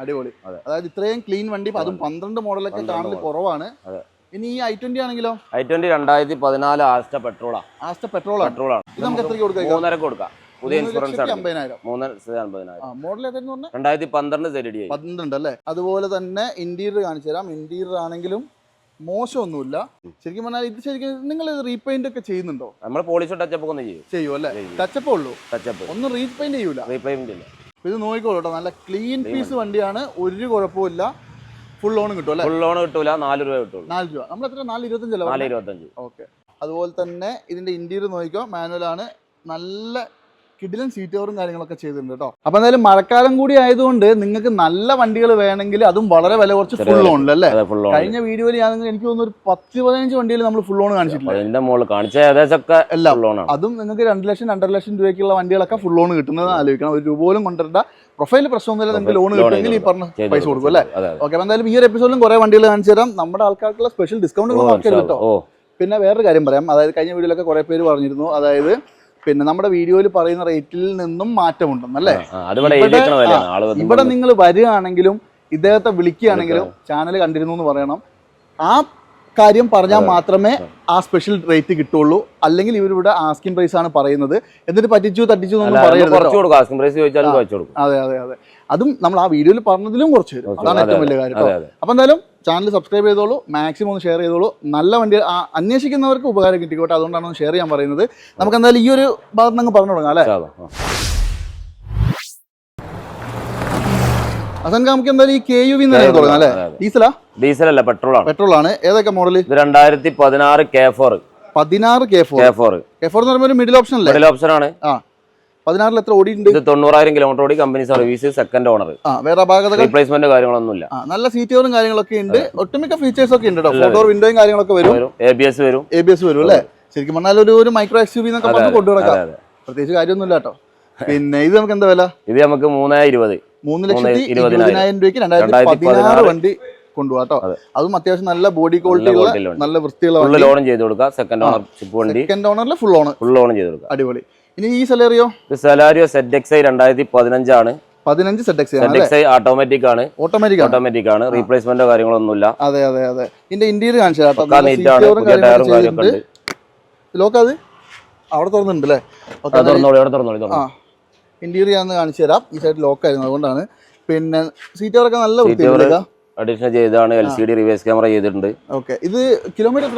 അടിപൊളി. അതായത് ഇത്രയും ക്ലീൻ വണ്ടി അതും പന്ത്രണ്ട് മോഡലൊക്കെ കാണുന്നത് കാണൽ കുറവാണ്. ഇനി ഈ ഐ ട്വന്റി ആണെങ്കിലോ? ഐ ട്വന്റി രണ്ടായിരത്തി പതിനാല് ആസ്റ്റ പെട്രോളാ ആസ്റ്റ പെട്രോൾ ആണ്. പെട്രോളാണ് ഇത് നമുക്ക് എത്രയ്ക്ക് കൊടുക്കാം? മൂന്നര കൊടുക്കാം. പുതിയ ഇൻഷുറൻസ് ആണ് രണ്ടായിരത്തി പന്ത്രണ്ട് പന്ത്രണ്ട് അല്ലേ? അതുപോലെ തന്നെ ഇന്റീരിയർ കാണിച്ചു തരാം. ഇന്റീരിയർ ആണെങ്കിലും മോശമൊന്നുമില്ല. ശരിക്കും പറഞ്ഞാൽ ഇത് ശരിക്കും നിങ്ങൾ റീപെയിന്റ് ഒക്കെ ചെയ്യുന്നുണ്ടോ? നമ്മൾ പോളിഷ് ടച്ചപ്പ് ഒന്നും ചെയ്യും. ചെയ്യും അല്ലേ? ടച്ചപ്പ് ഉള്ളൂ. ടച്ചപ്പ് ഒന്നും റീപെയിന്റ് ചെയ്യൂല. റീപെയിന്റ് ഇല്ല. ഇത് നോക്കിക്കോളൂ കേട്ടോ. നല്ല ക്ലീൻ പീസ് വണ്ടിയാണ്. ഒരു കുഴപ്പമില്ല ഫുൾ ലോൺ കിട്ടും അല്ലേ? ഫുൾ ലോൺ കിട്ടൂല. നാല് രൂപ കിട്ടുള്ളൂ. നാല് രൂപ. നമ്മൾ എത്ര? നാല് ഇരുപത്തഞ്ചല്ല നാല് ഇരുപത്തഞ്ച്. ഓക്കെ അതുപോലെ തന്നെ ഇതിന്റെ ഇന്റീരിയർ നോക്കിക്കോ. മാനുവൽ ആണ്. നല്ല കിടിലൻ സീറ്റ് കവറും കാര്യങ്ങളൊക്കെ ചെയ്തിട്ടുണ്ട് കേട്ടോ അപ്പൊ എന്തായാലും മഴക്കാലം കൂടി ആയതുകൊണ്ട് നിങ്ങൾക്ക് നല്ല വണ്ടികൾ വേണമെങ്കിൽ അതും വളരെ വില കുറച്ച് ഫുൾ ചെറിയ അല്ലേ? കഴിഞ്ഞ വീഡിയോയിൽ ഞാൻ എനിക്ക് തോന്നുന്നു ഒരു പത്ത് പതിനഞ്ച് വണ്ടിയിൽ നമ്മൾ ഫുൾ ഓൺ കാണിച്ചിട്ടില്ല. എല്ലാം അതും നിങ്ങൾക്ക് രണ്ട് ലക്ഷം രണ്ടര ലക്ഷം രൂപയ്ക്കുള്ള വണ്ടികളൊക്കെ ഫുൾ ഓൺ കിട്ടുന്നത് ആലോചിക്കണം. ഒരു രൂപ പോലും കൊണ്ടുവരേണ്ട. പ്രൊഫൈൽ പ്രശ്നമൊന്നുമില്ല നിങ്ങൾക്ക് ലോൺ കിട്ടുമെങ്കിൽ ഈ പറഞ്ഞ പൈസ കൊടുക്കും അല്ലേ? ഓക്കെ എന്തായാലും ഈ ഒരു എപ്പിസോഡിലും കുറെ വണ്ടികൾ കാണിച്ചു തരാം. നമ്മുടെ ആൾക്കാർക്കുള്ള സ്പെഷ്യൽ ഡിസ്കൗണ്ട് കേട്ടോ പിന്നെ വേറൊരു കാര്യം പറയാം. അതായത് കഴിഞ്ഞ വീഡിയോയിലൊക്കെ കുറെ പേര് പറഞ്ഞിരുന്നു. അതായത് പിന്നെ നമ്മുടെ വീഡിയോയിൽ പറയുന്ന റേറ്റിൽ നിന്നും മാറ്റമുണ്ടെന്നല്ലേ ഇവിടെ- നിങ്ങൾ വരികയാണെങ്കിലും ഇദ്ദേഹത്തെ വിളിക്കുകയാണെങ്കിലും ചാനൽ കണ്ടിരുന്നു എന്ന് പറയണം. ആ കാര്യം പറഞ്ഞാൽ മാത്രമേ ആ സ്പെഷ്യൽ റേറ്റ് കിട്ടുള്ളൂ അല്ലെങ്കിൽ ഇവരിവിടെ ആസ്കിംഗ് പ്രൈസ് ആണ് പറയുന്നത്. എന്നിട്ട് പറ്റിച്ചു തട്ടിച്ചു അതെ അതെ അതെ. അതും നമ്മൾ ആ വീഡിയോയിൽ പറഞ്ഞതിലും കുറച്ച് വരും. അതാണ് ഏറ്റവും വലിയ കാര്യം അപ്പോൾ എന്തായാലും ചാനൽ സബ്സ്ക്രൈബ് ചെയ്തോളൂ മാക്സിമം ഒന്ന് ഷെയർ ചെയ്തോളൂ. നല്ല വണ്ടി അന്വേഷിക്കുന്നവർക്ക് ഉപകാരം കിട്ടിക്കോട്ടെ. അതുകൊണ്ടാണ് ഒന്ന് ഷെയർ ചെയ്യാൻ പറയുന്നത്. നമുക്ക് എന്തായാലും ഈ ഒരു ഭാഗത്ത് നിന്ന് പറഞ്ഞു തുടങ്ങാം അല്ലേ? അല്ലാ. നമുക്ക് എന്തായാലും ഈ കെ യു വി തുടങ്ങാം അല്ലേ. ഡീസലാ ഡീസൽ അല്ല പെട്രോൾ ആണ്. പെട്രോൾ ആണ്. ഏതൊക്കെ മോഡൽ ഇത് രണ്ടായിരത്തി പതിനാറ് കെ ഫോർ പതിനാറ് K four K four K four എന്ന് പറയുമ്പോൾ മിഡിൽ ഓപ്ഷൻ അല്ലേ? മിഡിൽ ഓപ്ഷൻ ആണ്. ആ. പതിനാറിൽ എത്ര ഓടിയിട്ടുണ്ട്? ഇത് തൊണ്ണൂറായിരം കിലോമീറ്റർ ഓടി കമ്പനി സർവീസ് സെക്കൻഡ് ഓണർ വേറെ റീപ്ലേസ്മെന്റ് കാര്യങ്ങളൊന്നുമില്ല. നല്ല സീറ്റുകളും കാര്യങ്ങളൊക്കെ ഉണ്ട്. ഒട്ടുമിക്ക ഫീച്ചേഴ്സ് ഒക്കെ ഉണ്ട് ഫോട്ടോ വിൻഡോയും കാര്യങ്ങളൊക്കെ വരും. എ ബി എസ് വരും. എ ബി എസ് വരും അല്ലേ? ശരിക്കും പറഞ്ഞാൽ ഒരു ഒരു മൈക്രോ എക്സ് യു പറഞ്ഞു എന്നൊക്കെ പറഞ്ഞ് കൊണ്ടുനടക്കാം. പ്രത്യേകിച്ച് കാര്യമൊന്നുമില്ല കേട്ടോ പിന്നെ ഇത് നമുക്ക് എന്താ വില? ഇത് നമുക്ക് മൂന്ന് ഇരുപത്. മൂന്ന് ലക്ഷത്തി ഇരുപതിനായിരം. രൂപയ്ക്ക് രണ്ടായിരത്തി പതിനാറ് വണ്ടി കൊണ്ടുപോകാം കേട്ടോ അതും. അത്യാവശ്യം നല്ല ബോഡി ക്വാളിറ്റി ഉള്ള. നല്ല വൃത്തിയുള്ള ലോണും ചെയ്ത് കൊടുക്കാം. സെക്കൻഡ് ഓണർ സെക്കൻഡ് ഓണറിൽ ഫുൾ ഓൺ ഫുൾ ലോണും ചെയ്ത് കൊടുക്കാം. അടിപൊളി. ഇനി ഈ സെലേറിയോ ഇത് സെറ്റ് എക്സ് ഐ രണ്ടായിരത്തി പതിനഞ്ചാണ് പതിനഞ്ച് സെറ്റ് എക്സ് ആണ് എക്സ് ഐ ഓട്ടോമാറ്റിക് ആണ്. ഓട്ടോമാറ്റിക് ആണ്. ഓട്ടോമാറ്റിക് ആണ്. റീപ്ലേസ്മെന്റോ കാര്യങ്ങളൊന്നുമില്ല അതെ അതെ അതെ. ഇതിന്റെ ഇന്റീരിയർ കാണിച്ചു കേട്ടോ. ഒക്കെ നീറ്റാണ് പുതിയ ടയറും കാര്യമൊക്കെ ഉണ്ട്. ലോക്ക് അത്? അവിടെ തുറന്നിട്ടുണ്ട് അല്ലേ? ഇന്റീരിയർ ഞാൻ കാണിച്ചു തരാം. ഈ സൈഡ് ലോക്ക് ആയിരുന്നു അതുകൊണ്ടാണ്. പിന്നെ സീറ്റ് ഒക്കെ നല്ല Seat വൃത്തിയുണ്ട് അഡീഷണൽ ചെയ്താണ് L C D reverse camera ചെയ്തിട്ടുണ്ട്. ഓക്കെ ഇത് കിലോമീറ്റർ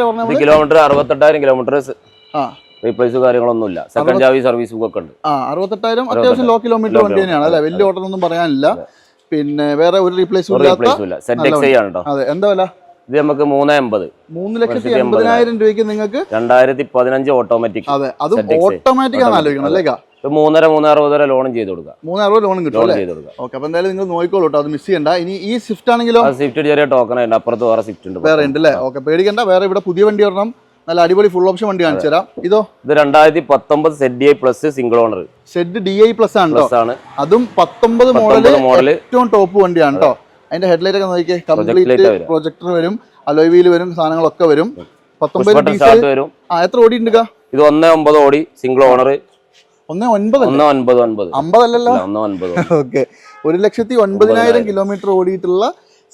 കിലോമീറ്റർ അറുപത്തെട്ടായിരം കിലോമീറ്റർ ആ. റീപ്ലേസ് കാര്യങ്ങളൊന്നുമില്ല. സെക്കൻഡ് ചാവി സർവീസ് ഒക്കെ ഉണ്ട്. ആ അറുപത്തെട്ടായിരം അത്യാവശ്യം ലോ കിലോമീറ്റർ വണ്ടി തന്നെയാണ് അല്ലെ വലിയ ഓട്ടം ഒന്നും പറയാനില്ല. പിന്നെ വേറെ ഒരു റീപ്ലേസ് ഇല്ല. എക്സ് ആണ് കേട്ടോ അതെ എന്താ വില? ഇത് നമുക്ക് മൂന്ന് എൺപത്. മൂന്ന് ലക്ഷത്തി എൺപതിനായിരം രൂപയ്ക്ക് നിങ്ങൾക്ക് രണ്ടായിരത്തി പതിനഞ്ച് ഓട്ടോമാറ്റിക് അതെ അത്. ഓട്ടോമാറ്റിക് ആണ് ആലോചിക്കണം അല്ലേ? മൂന്നര മൂന്നര വരെ ലോണും ചെയ്ത് കൊടുക്കുക മൂന്ന് അറുപത് ലോണും കിട്ടും ചെയ്ത് കൊടുക്കുക ഓക്കെ അപ്പൊ എന്തായാലും നിങ്ങൾ നോക്കിക്കോളൂ കേട്ടോ അത് മിസ് ചെയ്യണ്ട. ഇനി ഈ സ്വിഫ്റ്റ് ആണെങ്കിലും? സ്വിഫ്റ്റ് ചെറിയ ടോക്കൺ ഉണ്ട് അപ്പുറത്ത് വേറെ സ്വിഫ്റ്റ് ഉണ്ട്. വേറെ ഉണ്ട് അല്ലേ? ഓക്കെ പേടിക്കണ്ട. വേറെ ഇവിടെ പുതിയ വണ്ടി വരണം. നല്ല അടിപൊളി ഫുൾ ഓപ്ഷൻ വണ്ടി കാണിച്ചു തരാം. ഇതോ? ഇത് രണ്ടായിരത്തി പത്തൊമ്പത് Z I plus single owner Z D I plus ആണ് അതും പത്തൊമ്പത് മോഡൽ മോഡൽ ഏറ്റവും ടോപ്പ് വണ്ടിയാണ് കേട്ടോ അതിന്റെ ഹെഡ്ലൈറ്റ് ഒക്കെ നോക്കിയേ കംപ്ലീറ്റ് പ്രൊജക്ടർ വരും. അലോയ് വീൽ വരും സാധനങ്ങളൊക്കെ വരും. പത്തൊമ്പത് ഡീസൽ ആ എത്ര ഓടി ഉണ്ട് ഇത് ഒന്ന് ഒമ്പത് ഓടി സിംഗിൾ ഓണർ ഒന്ന് ഒൻപത് ഒന്ന് ഒൻപത് ഒൻപത്. അമ്പതല്ലല്ലോ? ഒന്ന് ഒൻപത് ഓക്കെ ഒരു ലക്ഷത്തി ഒൻപതിനായിരം കിലോമീറ്റർ ഓടിയിട്ടുള്ള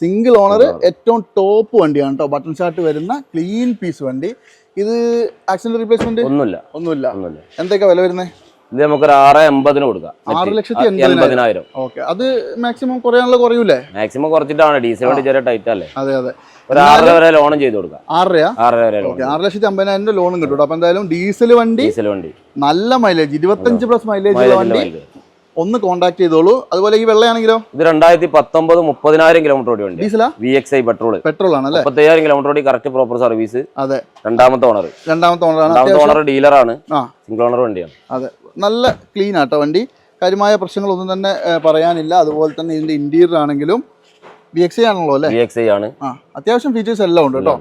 സിംഗിൾ ഓണർ ഏറ്റവും ടോപ്പ് വണ്ടിയാണ് കേട്ടോ ബട്ടൺ ഷാർട്ട് വരുന്ന ക്ലീൻ പീസ് വണ്ടി. ഇത് ആക്സിഡന്റ് റീപ്ലേസ്മെന്റ് ഒന്നുമില്ല. ഒന്നുമില്ല. ഒന്നുമില്ല. എന്തൊക്കെ വില വരുന്നത് ഇത് നമുക്കൊരു ആറ് എൺപതിന് കൊടുക്കാം. ആറ് ലക്ഷത്തി എൺപതിനായിരം. ഓക്കെ. അത് മാക്സിമം കുറയാനുള്ള കുറയൂലേ? മാക്സിമം കുറച്ചിട്ടാണ്. ഡീസൽ വണ്ടി ചെറിയ ടൈറ്റ് അല്ലേ? അതെ അതെ. ഒരു ആറര വരെ ലോണും ചെയ്ത് കൊടുക്കാം. ആറര ആറര വരെ ലോൺ ആറ് ലക്ഷത്തി അമ്പതിനായിരം രൂപ ലോണും കിട്ടും അപ്പൊ എന്തായാലും ഡീസൽ വണ്ടി ഡീസൽ വണ്ടി. നല്ല മൈലേജ് ഇരുപത്തഞ്ച് പ്ലസ് മൈലേജ് വണ്ടി ഒന്ന് കോൺടാക്ട് ചെയ്തോളൂ. അതുപോലെ ഈ വെള്ളയാണെങ്കിലോ? ഇത് രണ്ടായിരത്തി പത്തൊമ്പത് മുപ്പതിനായിരം കിലോമീറ്റർ ഓടി ഡീസലാ? V X I petrol petrol ആണ് അല്ലേ മുപ്പത്തയ്യായിരം കിലോമീറ്റർ ഓടി കറക്റ്റ് പ്രോപ്പർ സർവീസ് അതെ. രണ്ടാമത്തെ ഓണർ രണ്ടാമത്തെ ഓണർ രണ്ടാമത്തെ ഓണർ ഡീലറാണ് ആണ്. സിംഗിൾ ഓണർ വണ്ടിയാണ്. അതെ. നല്ല ക്ലീൻ ആട്ടോ വണ്ടി. കാര്യമായ പ്രശ്നങ്ങളൊന്നും തന്നെ പറയാനില്ല. അതുപോലെ തന്നെ ഇതിന്റെ ഇന്റീരിയർ ആണെങ്കിലും വി എക്സ് ഐ ആണല്ലോ അല്ലേ? വി എക്സ് ഐ ആണ്. അത്യാവശ്യം ഫീച്ചേഴ്സ് എല്ലാം ഉണ്ട് കേട്ടോ.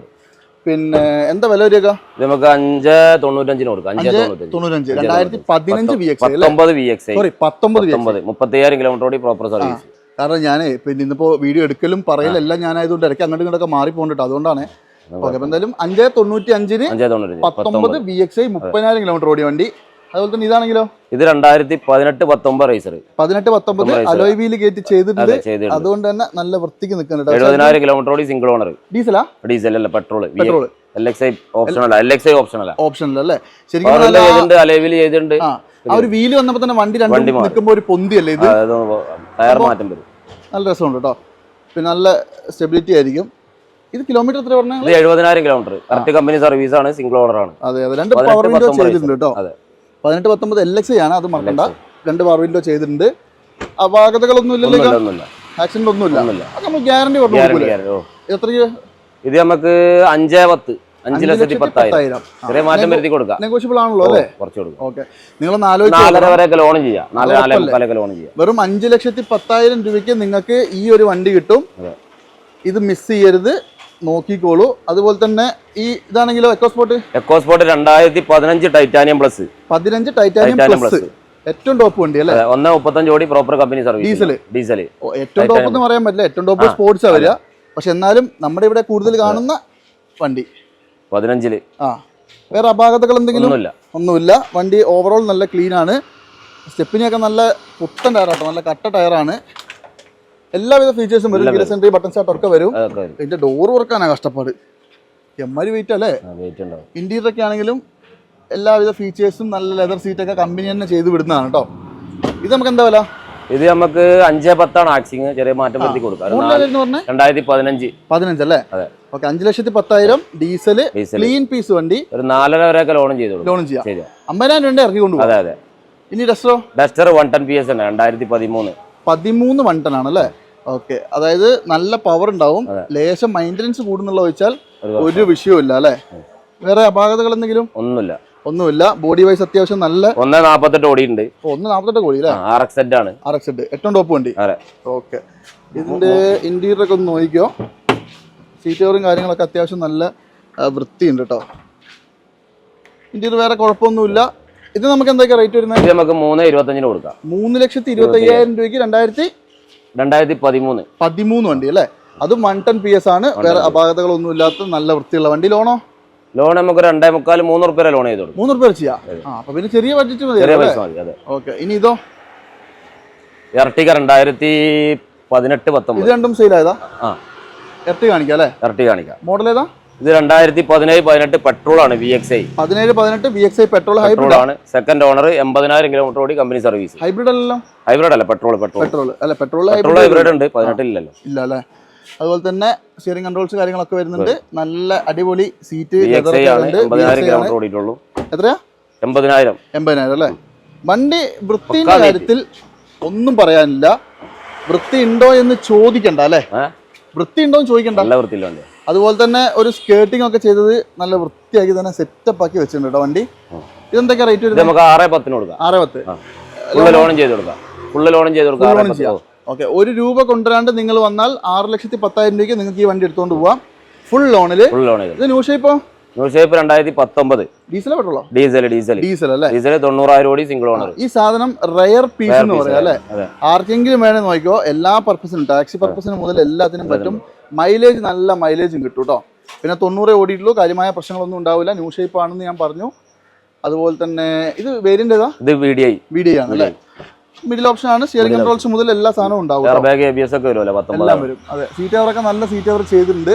പിന്നെ എന്താ വില വരിക? നമുക്ക് അഞ്ച് തൊണ്ണൂറ്റഞ്ചിന് കൊടുക്കാം. അഞ്ച് തൊണ്ണൂറ്റഞ്ച്. രണ്ടായിരത്തി പതിനഞ്ച് വി എക്സ് അല്ലേ? പത്തൊമ്പത് വി എക്സ് ഐ സോറി പത്തൊമ്പത് പത്തൊമ്പത്. മുപ്പത്തയ്യായിരം കിലോമീറ്റർ പ്രോപ്പർ സർവീസ് കാരണം ഞാൻ പിന്നെ ഇന്നിപ്പോ വീഡിയോ എടുക്കലും പറയലെല്ലാം ഞാനായതുകൊണ്ട് ഇടയ്ക്ക് അങ്ങോട്ടും ഇങ്ങോട്ടൊക്കെ മാറി പോകുന്നുണ്ട് അതുകൊണ്ടാണ് ഓക്കെ എന്തായാലും അഞ്ച് തൊണ്ണൂറ്റി അഞ്ചിന് പത്തൊമ്പത് ബി എക്സ് ഐ മുപ്പതിനായിരം കിലോമീറ്റർ ഓടിയ വണ്ടി. അതുപോലെ തന്നെ ഇതാണെങ്കിലോ? ഇത് രണ്ടായിരത്തി പതിനെട്ട് പത്തൊമ്പത് റേസർ പതിനെട്ട് പത്തൊമ്പത് അലോയ് വീൽ കയറ്റി ചെയ്തിട്ടുണ്ട്. അതുകൊണ്ട് തന്നെ നല്ല വൃത്തിക്ക് നിൽക്കുന്നുണ്ട് എഴുപതിനായിരം കിലോമീറ്റർ ഓടി സിംഗിൾ ഓണർ ഡീസലാ? ഡീസൽ അല്ല petrol petrol L X I option അല്ല എൽ എക്സ് ഐ ഓപ്ഷൻ അല്ല. ശരിക്കും പവറിൽ ചെയ്തിട്ടുണ്ട് ആ ഒരു വീൽ വന്നപ്പോ തന്നെ വണ്ടി രണ്ട്. നിൽക്കുമ്പോൾ ഒരു പൊന്തിയല്ലേ ഇത്? ടയർ മാറ്റം വരും. നല്ല രസമുണ്ട് കേട്ടോ. പിന്നെ നല്ല സ്റ്റെബിലിറ്റി ആയിരിക്കും. ഇത് കിലോമീറ്റർ എത്ര പറഞ്ഞാൽ എഴുപതിനായിരം കിലോമീറ്റർ കറക്റ്റ് കമ്പനി സർവീസ് ആണ് സിംഗിൾ ഓണർ ആണ്. അതെ അതെ. രണ്ട് പവർ വിൻഡോ ചെയ്തിട്ടുണ്ട് കേട്ടോ. അതെ. പതിനെട്ട് പത്തൊമ്പത് എൽ എക്സ് ആണ് അത് മറക്കണ്ട. രണ്ട് പവർ വിൻഡോ ചെയ്തിട്ടുണ്ട്. അപാകതകളൊന്നും ഇല്ലല്ലോ ആക്സിഡന്റ് ഒന്നുമില്ല. ഒന്നുമില്ല. അത് നമ്മൾ ഗ്യാരണ്ടി പറഞ്ഞു എത്ര? ഇത് നമുക്ക് അഞ്ചേ പത്ത് അഞ്ച് ലക്ഷത്തി പത്തായിരം. ചെറിയ മാറ്റം വരുത്തി കൊടുക്കാം. നെഗോഷ്യബിൾ ആണല്ലോ അല്ലേ? കുറച്ച് കൊടുക്കാം. ഓക്കെ. നിങ്ങളൊന്ന് ആലോചിച്ച് നാലര വരെയൊക്കെ ലോൺ ചെയ്യാം. ലോൺ ചെയ്യാം. വെറും അഞ്ച് ലക്ഷത്തി പത്തായിരം രൂപയ്ക്ക് നിങ്ങൾക്ക് ഈ ഒരു വണ്ടി കിട്ടും. ഇത് മിസ് ചെയ്യരുത്. നോക്കിക്കോളൂ. അതുപോലെ തന്നെ ഈ ഇതാണെങ്കിലോ എക്കോസ്പോർട്ട് എക്കോസ്പോർട്ട് രണ്ടായിരത്തി പതിനഞ്ച് ടൈറ്റാനിയം പ്ലസ് പതിനഞ്ച് ടൈറ്റാനിയം പ്ലസ് ഏറ്റവും ടോപ്പ് വണ്ടി അല്ലേ? ഒന്ന് മുപ്പത്തഞ്ച് കോടി proper company service diesel diesel ഏറ്റവും ടോപ്പ് എന്ന് പറയാൻ പറ്റില്ല. ഏറ്റവും ടോപ്പ് സ്പോർട്സ് വരിക. പക്ഷെ എന്നാലും നമ്മുടെ ഇവിടെ കൂടുതൽ കാണുന്ന വണ്ടി. പതിനഞ്ചിൽ. ആ വേറെ അപാകതകൾ എന്തെങ്കിലും? ഒന്നുമില്ല. ഒന്നുമില്ല. വണ്ടി ഓവറോൾ നല്ല ക്ലീൻ ആണ്. സ്റ്റെപ്പിനെയൊക്കെ നല്ല പുത്തൻ ടയറാട്ടോ നല്ല കട്ട ടയറാണ് എല്ലാവിധ ഫീച്ചേഴ്സും വരും ഗിയർ സെൻട്രി ബട്ടൺ സ്റ്റാർട്ട് ഒക്കെ വരും. ഇതിന്റെ ഡോർ തുറക്കാനാണ് കഷ്ടപ്പാട്. എമ്മാരി വെയിറ്റ് അല്ലേ? ഇന്റീരിയർ ഒക്കെ ആണെങ്കിലും എല്ലാവിധ ഫീച്ചേഴ്സും നല്ല ലെതർ സീറ്റ് ഒക്കെ കമ്പനി തന്നെ ചെയ്ത് വിടുന്നതാണ് കേട്ടോ ഇത് നമുക്ക് എന്താ വില? ഇത് നമുക്ക് അഞ്ചേ പത്താണ് ആക്സിങ് ചെറിയ മാറ്റം വരുത്തി കൊടുക്കാം. രണ്ടായിരത്തി പതിനഞ്ച്. പതിനഞ്ചല്ലേ അതെ. ഓക്കെ അഞ്ച് ലക്ഷത്തി പത്തായിരം ഡീസൽ ക്ലീൻ പീസ് വണ്ടി. ഒരു നാലര വരെയൊക്കെ ലോൺ ചെയ്തു ലോണും ചെയ്യാം. അമ്പതിനായിരം രൂപ ഇറക്കി കൊണ്ടുപോകും. അതെ അതെ. ഇനി ഡസ്റ്ററോ Duster one ten P S ആണ് രണ്ടായിരത്തി പതിമൂന്ന്. പതിമൂന്ന് വൺ ടൺ ആണ് അല്ലേ ഓക്കെ. അതായത് നല്ല പവർ ഉണ്ടാവും. ലേശം മെയിന്റനൻസ് കൂടുന്നുള്ള വെച്ചാൽ ഒരു വിഷയവും ഇല്ല അല്ലേ? വേറെ അപാകതകൾ എന്തെങ്കിലും? ഒന്നുമില്ല. ഒന്നുമില്ല. ബോഡി വൈസ് അത്യാവശ്യം നല്ല ഒന്ന് നാപ്പത്തെട്ട് കോടി ഉണ്ട് ഒന്ന് നാൽപ്പത്തെട്ട് കോടി അല്ലേ? ആർ എക്സ് എഡ് ആണ്. ആർ എക്സ് എഡ് ഏറ്റവും ടോപ്പ് വണ്ടി. ഓക്കെ. ഇതിന്റെ ഇന്റീരിയർ ഒക്കെ ഒന്ന് നോക്കിക്കോ. സീറ്റ് കവറും കാര്യങ്ങളൊക്കെ അത്യാവശ്യം നല്ല വൃത്തിയുണ്ട് കേട്ടോ ഇന്റീരിയർ വേറെ കുഴപ്പമൊന്നുമില്ല. ഇത് നമുക്ക് എന്തൊക്കെ റേറ്റ് വരുന്നത്? ഇത് നമുക്ക് മൂന്ന് ഇരുപത്തഞ്ചിന് കൊടുക്കാം. മൂന്ന് ലക്ഷത്തി ഇരുപത്തി അയ്യായിരം രൂപയ്ക്ക് രണ്ടായിരത്തി രണ്ടായിരത്തി പതിമൂന്ന്. പതിമൂന്ന് വണ്ടി അല്ലേ? അത് വൺ ടെൻ പി എസ് ആണ്. വേറെ അപാകതകളൊന്നും ഇല്ലാത്ത നല്ല വൃത്തിയുള്ള വണ്ടി. ലോണോ ലോൺ നമുക്ക് രണ്ടേ മുക്കാൽ മൂന്ന് റുപ്യ ലോൺ ചെയ്തു മൂന്ന് റുപ്യ ചെയ്യാം അപ്പൊ പിന്നെ ചെറിയ ബഡ്ജറ്റ് മതി ഓക്കെ ഇനി ഇതോ? ഇറട്ടിക രണ്ടായിരത്തി പതിനെട്ട് ഇത് പത്തൊമ്പത് രണ്ടും സെയിൽ ആയതാ? ആ. എർട്ടി കാണിക്കാം അല്ലേ? ഇരട്ടി കാണിക്കാം. മോഡൽ ഏതാ? ഇത് രണ്ടായിരത്തി പതിനേഴ് പതിനെട്ട് പെട്രോൾ ആണ് വി എക്സ് ഐ പതിനേഴ് പതിനെട്ട് V X I petrol hybrid ആണ് സെക്കൻഡ് ഓണർ എൺപതിനായിരം കിലോമീറ്റർ ഓടി കമ്പനി സർവീസ് ഹൈബ്രിഡ് അല്ലല്ലോ? ഹൈബ്രിഡ് അല്ല പെട്രോൾ പെട്രോൾ പെട്രോൾ അല്ല പെട്രോൾ പെട്രോൾ ഹൈബ്രിഡ് ഉണ്ട് പതിനെട്ടില്ലല്ലോ ഇല്ല അല്ലേ അതുപോലെ തന്നെ സ്റ്റിയറിംഗ് കൺട്രോൾസ് കാര്യങ്ങളൊക്കെ വരുന്നുണ്ട്. നല്ല അടിപൊളി സീറ്റ് ഓടിയിട്ടുള്ളൂ. എത്രയാ? എൺപതിനായിരം. എൺപതിനായിരം അല്ലേ? വണ്ടി വൃത്തിന്റെ കാര്യത്തിൽ ഒന്നും പറയാനില്ല. വൃത്തി ഉണ്ടോ എന്ന് ചോദിക്കണ്ട അല്ലേ? വൃത്തി ഉണ്ടോ എന്ന് ചോദിക്കണ്ട. നല്ല വൃത്തിയില്ല വണ്ടി. അതുപോലെ തന്നെ ഒരു സ്കേർട്ടിംഗ് ഒക്കെ ചെയ്തത് നല്ല വൃത്തിയാക്കി തന്നെ സെറ്റപ്പ് ആക്കി വെച്ചിട്ടുണ്ട് കേട്ടോ വണ്ടി. ഇതെന്തൊക്കെ റേറ്റ് വരുന്നത്? നമുക്ക് ആറേ പത്തിന് കൊടുക്കാം. ആറ് പത്ത്. ലോണും ചെയ്ത് കൊടുക്കാം. ഫുള്ള് ലോണും ചെയ്ത് കൊടുക്കാം ഓക്കെ ഒരു രൂപ കൊണ്ടുവരാണ്ട് നിങ്ങൾ വന്നാൽ ആറ് ലക്ഷത്തി പത്തായിരം രൂപയ്ക്ക് നിങ്ങൾക്ക് ഈ വണ്ടി എടുത്തുകൊണ്ട് പോവാം. ഫുൾ ലോണിൽ ഫുൾ ലോണിൽ ഇത് ന്യൂ ഷേപ്പോ ന്യൂ ഷേപ്പ് രണ്ടായിരത്തി പത്തൊമ്പത്. ഡീസലോ പെട്ടുള്ളൂ ഡീസൽ ഡീസൽ ഡീസൽ അല്ലേ? ഡീസൽ തൊണ്ണൂറായിരം കോടി സിംഗിൾ ഓണർ ഈ സാധനം റയർ പീസ് എന്ന് പറയാം അല്ലേ? ആർക്കെങ്കിലും വേണേ നോക്കിക്കോ. എല്ലാ പർപ്പസിനും ടാക്സി പർപ്പസിനും മുതൽ എല്ലാത്തിനും പറ്റും. മൈലേജ് നല്ല മൈലേജും കിട്ടും കേട്ടോ പിന്നെ തൊണ്ണൂറേ ഓടിയിട്ടുള്ളൂ. കാര്യമായ പ്രശ്നങ്ങളൊന്നും ഉണ്ടാവില്ല. ന്യൂ ഷേപ്പ് ആണെന്ന് ഞാൻ പറഞ്ഞു. അതുപോലെ തന്നെ ഇത് വേരിയന്റ് ഏതാ? ഇത് വി ഡി ഐ വീഡിയോ ആണ് അല്ലേ? മിഡിൽ ഓപ്ഷൻ ആണ്. സ്റ്റിയറിംഗ് കൺട്രോൾസ് മുതൽ എല്ലാ സാധനവും ഉണ്ടാവും എല്ലാം വരും. അതെ. സീറ്റ് ഒക്കെ നല്ല സീറ്റ് കവർ ചെയ്തിട്ടുണ്ട്.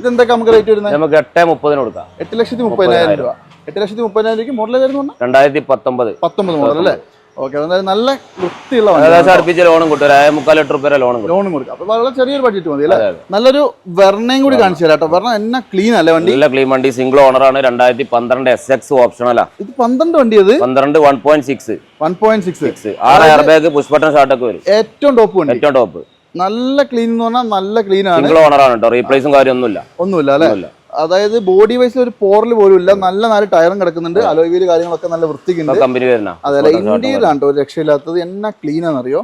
ഇതെന്തൊക്കെ നമുക്ക് റേറ്റ് വരുന്നത്? നമുക്ക് എട്ടേ മുപ്പതിന് കൊടുക്കാം. എട്ട് ലക്ഷത്തി മുപ്പതിനായിരം രൂപ. എട്ട് ലക്ഷത്തി മുപ്പതിനായിരം രൂപയ്ക്ക് മോഡൽ ഏതായിരുന്നു രണ്ടായിരത്തി പത്തൊമ്പത്. പത്തൊമ്പത് മോഡൽ അല്ലേ? ഓക്കെ നല്ല വൃത്തിയുള്ള വണ്ടി ഏകദേശം അടുപ്പിച്ച ലോണും കൊടുക്കും ഒരു ആയ മുക്കാൽ എട്ട് റുപ്യ ലോണും കൊടുക്കാം. അപ്പൊ വളരെ ചെറിയൊരു ബഡ്ജറ്റ് മതി അല്ലേ. നല്ലൊരു വെർണയും കൂടി കാണിച്ചു തരാം കേട്ടോ. വെർണ എന്നാ ക്ലീൻ അല്ലേ വണ്ടി? നല്ല ക്ലീൻ വണ്ടി സിംഗിൾ ഓണർ ആണ്. രണ്ടായിരത്തി പന്ത്രണ്ട് എസ് എക്സ് ഓപ്ഷണലാ ഇത് പന്ത്രണ്ട് വണ്ടി അത് പന്ത്രണ്ട് one point six one point six six ആറ് എയർ ബാഗ് പുഷ്പട്ടൻ ഷാർട്ടൊക്കെ വരും. ഏറ്റവും ടോപ്പ് വണ്ടി. ഏറ്റവും ടോപ്പ് നല്ല ക്ലീൻ എന്ന് പറഞ്ഞാൽ നല്ല ക്ലീൻ ആണ്. സിംഗിൾ ഓണർ ആണ് കേട്ടോ. റീപ്ലേസും കാര്യമൊന്നുമില്ല. ഒന്നുമില്ല അല്ലേ? അതായത് ബോഡി വൈസിൽ ഒരു പോറൽ പോലും ഇല്ല. നല്ല നാല് ടയറും കിടക്കുന്നുണ്ട്. അലോയ് വീൽ കാര്യങ്ങളൊക്കെ നല്ല വൃത്തിക്കുണ്ട്. കമ്പനി വരുന്ന. അതെ അല്ലെ ഇന്ത്യയിലാണ് കേട്ടോ ഒരു രക്ഷയില്ലാത്തത്. എന്നാ ക്ലീൻ ആണെന്നറിയോ?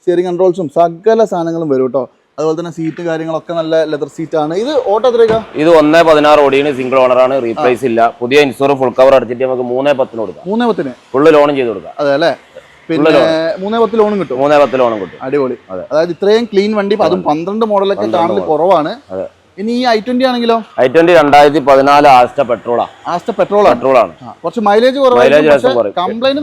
സ്റ്റിയറിംഗ് കൺട്രോൾസും സകല സാധനങ്ങളും വരും കേട്ടോ അതുപോലെ തന്നെ സീറ്റ് കാര്യങ്ങളൊക്കെ നല്ല ലെതർ സീറ്റ് ആണ്. ഇത് ഓട്ടോ എത്രയൊക്കെ ഇത് ഒന്നേ പതിനാറ് ഓടിയാണ്. സിംഗിൾ ഓണർ ആണ്. റീപ്ലേസ് ഇല്ല. പുതിയ ഇൻഷുറൻസ് ഫുൾ കവർ അടിച്ചിട്ട് നമുക്ക് മൂന്നേ പത്തിന് കൊടുക്കാം. മൂന്നേ പത്തിന്? ഫുള്ള് ലോണും ചെയ്ത് കൊടുക്കാം. അതെ അല്ലേ? പിന്നെ മൂന്നേ പത്ത് ലോണും കിട്ടും. മൂന്നേ പത്ത് ലോണും കിട്ടും. അടിപൊളി. അതായത് ഇത്രയും ക്ലീൻ വണ്ടി അതും പന്ത്രണ്ട് മോഡലൊക്കെ കാണൽ കുറവാണ്. അതെ. ഇനി ഈ ഐ ട്വന്റി ആണെങ്കിലോ? ഐ ട്വന്റി രണ്ടായിരത്തി പതിനാല് ആസ്റ്റ പെട്രോളാ ആസ്റ്റ പെട്രോൾ പെട്രോൾ ആണ്. കുറച്ച് മൈലേജ് കുറയും. കംപ്ലൈന്റ്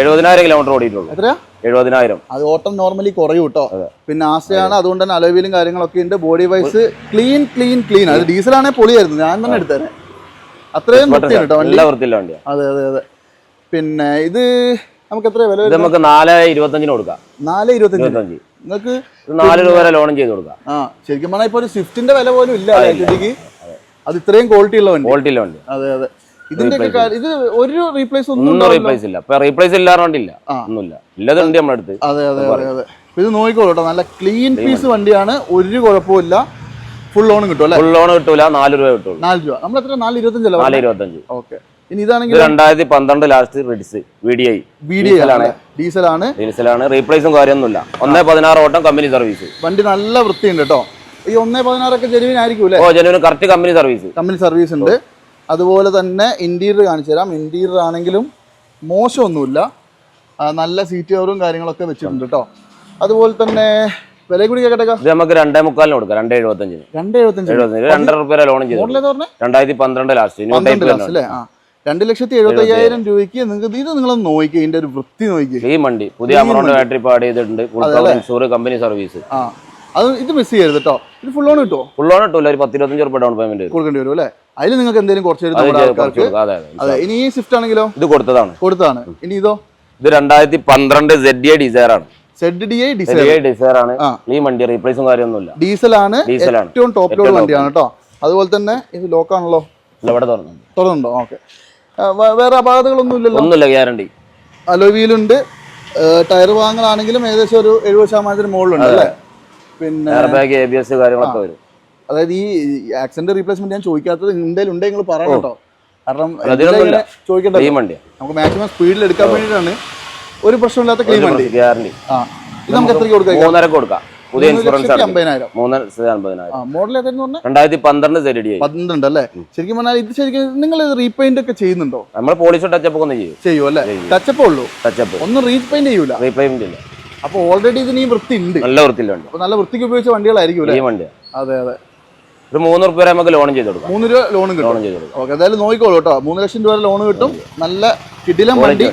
എഴുപതിനായിരം കിലോമീറ്റർ ഓടിയിട്ടുള്ളൂ. എത്രയാ? എഴുപതിനായിരം. അത് ഓട്ടം നോർമലി കുറയും കേട്ടോ പിന്നെ ആസ്റ്റയാണ് അതുകൊണ്ട് തന്നെ അലോവിലും കാര്യങ്ങളൊക്കെ ഉണ്ട്. Body wise clean clean clean അത് ഡീസൽ ആണെങ്കിൽ പൊളിയായിരുന്നു. ഞാൻ തന്നെ എടുത്തേനെ. അത്രയും വൃത്തിയാണ് കേട്ടോ വണ്ടി. അതെ അതെ അതെ. പിന്നെ ഇത് നമുക്ക് എത്ര വില ഇത് നമുക്ക് നാല് ഇരുപത്തഞ്ചിന് കൊടുക്കാം. നാല് ഇരുപത്തഞ്ച്. നിങ്ങൾക്ക് നാല് രൂപ വരെ ലോണും ചെയ്ത് കൊടുക്കാം. ആ ശരിക്കും പറഞ്ഞാൽ ഇപ്പൊ ഒരു സ്വിഫ്റ്റിന്റെ വില പോലും ഇല്ല അത് ഇത്രയും ക്വാളിറ്റി ഉള്ള വണ്ടി. ക്വാളിറ്റി ഉള്ള വണ്ടി. അതെ അതെ. ഇതിന്റെ ഇത് ഒരു റീപ്ലേസ് ഒന്നും. റീപ്ലേസ് ഇല്ല. ഇപ്പൊ റീപ്ലേസ്. ഒന്നുമില്ല. ഇല്ലതുണ്ട് നമ്മുടെ അടുത്ത്. അതെ അതെ അതെ അതെ. ഇത് നോക്കിക്കോളൂ കേട്ടോ. നല്ല ക്ലീൻ പീസ് വണ്ടിയാണ്. ഒരു കുഴപ്പമില്ല ഫുൾ ലോൺ കിട്ടും അല്ലേ? ഫുൾ ലോൺ കിട്ടൂല. നാല് രൂപ കിട്ടുള്ളൂ. നാല് രൂപ. നമ്മൾ എത്ര നാല് ഇരുപത്തഞ്ചല്ലോ നാല് ഇരുപത്തഞ്ച്. ഓക്കെ ഇനി ഇത് ഇതാണെങ്കിൽ രണ്ടായിരത്തി പന്ത്രണ്ട് last റിഡിസ് V D I V D ആണ് ഡീസലാണ് ഡീസലാണ് റീപ്ലേസും കാര്യമൊന്നുമില്ല. ഒന്നേ പതിനാറ് ഓട്ടം കമ്പനി സർവീസ് വണ്ടി നല്ല വൃത്തിയുണ്ട് കേട്ടോ ഈ ഒന്നേ പതിനാറൊക്കെ ജെനുവിൻ ആയിരിക്കും അല്ലേ? ഓ genuine correct company service company service ഉണ്ട്. അതുപോലെ തന്നെ ഇന്റീരിയർ കാണിച്ചു തരാം. ഇന്റീരിയർ ആണെങ്കിലും മോശമൊന്നുമില്ല. നല്ല സീറ്റ് കവറും കാര്യങ്ങളൊക്കെ വെച്ചിട്ടുണ്ട് കേട്ടോ അതുപോലെ തന്നെ വില കൂടി കേട്ടേക്കാം ഇത് നമുക്ക് രണ്ടേ മുക്കാലിന് കൊടുക്കാം. രണ്ടേ എഴുപത്തഞ്ചിന് രണ്ടേ എഴുപത്തഞ്ച് രണ്ടര റുപ്യ ലോൺ ചെയ്തു. രണ്ടായിരത്തി പന്ത്രണ്ട് ലാസ്റ്റ് ലാസ്റ്റ് അല്ലേ? ആ. രണ്ട് ലക്ഷത്തി എഴുപത്തി അയ്യായിരം രൂപയ്ക്ക് നിങ്ങൾക്ക് ഇത് നിങ്ങൾ നോക്കി ഇതിന്റെ ഒരു വൃത്തി നോക്കി ഈ വണ്ടി പുതിയ അമറോണ്ട് ബാറ്ററി പാഡ് ചെയ്തിട്ടുണ്ട്. കമ്പനി സർവീസ് ആ അത് ഇത് മിസ് ചെയ്യരുത് കേട്ടോ ഇത് ഫുൾ ഓൺ കിട്ടുമോ ഫുൾ ഓൺ കിട്ടില്ല ഒരു പത്തിരുപത്തഞ്ച് റുപ്യ ഡൗൺ പേയ്മെന്റ് കൊടുക്കേണ്ടി വരും അല്ലേ? അതിൽ നിങ്ങൾക്ക് എന്തെങ്കിലും കുറച്ച് അത് ഇനി ഈ സ്വിഫ്റ്റ് ആണെങ്കിലോ? ഇത് കൊടുത്തതാണ്. കൊടുത്തതാണ്. ഇനി ഇതോ? ഇത് രണ്ടായിരത്തി പന്ത്രണ്ട് സെഡ് എ ഡിസയർ ആണ്. ഡിസയർ ഈ വണ്ടി റീപ്ലേസും കാര്യമൊന്നുമില്ല. ഡീസലാണ്. ഏറ്റവും ടോപ്പ് ലോഡ് വണ്ടിയാണ് കേട്ടോ അതുപോലെ തന്നെ ഇത് ലോക്കാണല്ലോ ഇവിടെ തുറന്നുണ്ടോ? ഓക്കെ. വേറെ അപാകതകളൊന്നും ഇല്ലല്ലോ? ഒന്നുമില്ല ഗ്യാരണ്ടി. അലോവിയിലുണ്ട്. ടയർ വാങ്ങലാണെങ്കിലും ഏകദേശം ഒരു എഴുപത് ശതമാനത്തിന് മുകളിലുണ്ട് അല്ലേ? പിന്നെ air bag A B S കാര്യങ്ങളൊക്കെ വരും. അതായത് ഈ ആക്സിഡന്റ് റീപ്ലേസ്മെന്റ് ഞാൻ ചോദിക്കാത്തത് എന്തെങ്കിലും ഉണ്ടെങ്കിൽ നിങ്ങൾ പറയണം കേട്ടോ. കാരണം. ചോദിക്കട്ടെ നമുക്ക് മാക്സിമം സ്പീഡിൽ എടുക്കാൻ വേണ്ടിയിട്ടാണ് ഒരു പ്രശ്നമില്ലാത്ത ക്ലീൻ വണ്ടി. ഗ്യാരണ്ടി. ആ. ഇത് നമുക്ക് എത്രയ്ക്ക് കൊടുക്കാം? മൂന്നരക്ക് കൊടുക്കാം. പുതിയ ഇൻഷുറൻസ് ആണ് അമ്പതിനായിരം. രണ്ടായിരത്തി പന്ത്രണ്ട് സെഡ് ഡി പന്ത്രണ്ട് അല്ലേ ശരിക്കും പറഞ്ഞാൽ ഇത് ശരിക്കും നിങ്ങൾ റീപെയിന്റ് ഒക്കെ ചെയ്യുന്നുണ്ടോ? നമ്മൾ പോളിഷ് ടച്ചപ്പ് ഒന്ന് ചെയ്യും ചെയ്യും അല്ലേ? ടച്ചപ്പ് ഉള്ളൂ. ടച്ചപ്പ് ഒന്നും റീപെയിന്റ് ചെയ്യൂല. റീപെയിന്റ് ഇല്ല അപ്പൊ ഓൾറെഡി ഇതിന് ഈ വൃത്തി ഉണ്ട്. നല്ല വൃത്തിയില്ല വണ്ടി അപ്പൊ നല്ല വൃത്തിക്ക് ഉപയോഗിച്ച വണ്ടികളായിരിക്കും ഈ വണ്ടിയാണ് അതെ അതെ. ഒരു മൂന്ന് റുപ്യ വരെ നമുക്ക് ലോൺ ചെയ്ത് കൊടുക്കാം. മൂന്ന് രൂപ ലോൺ കിട്ടും. ചെയ്ത് കൊടുക്കാം. ഓക്കെ എന്തായാലും നോക്കിക്കോളൂ കേട്ടോ. മൂന്ന് ലക്ഷം രൂപ ലോൺ കിട്ടും. നല്ല കിടിലം വണ്ടി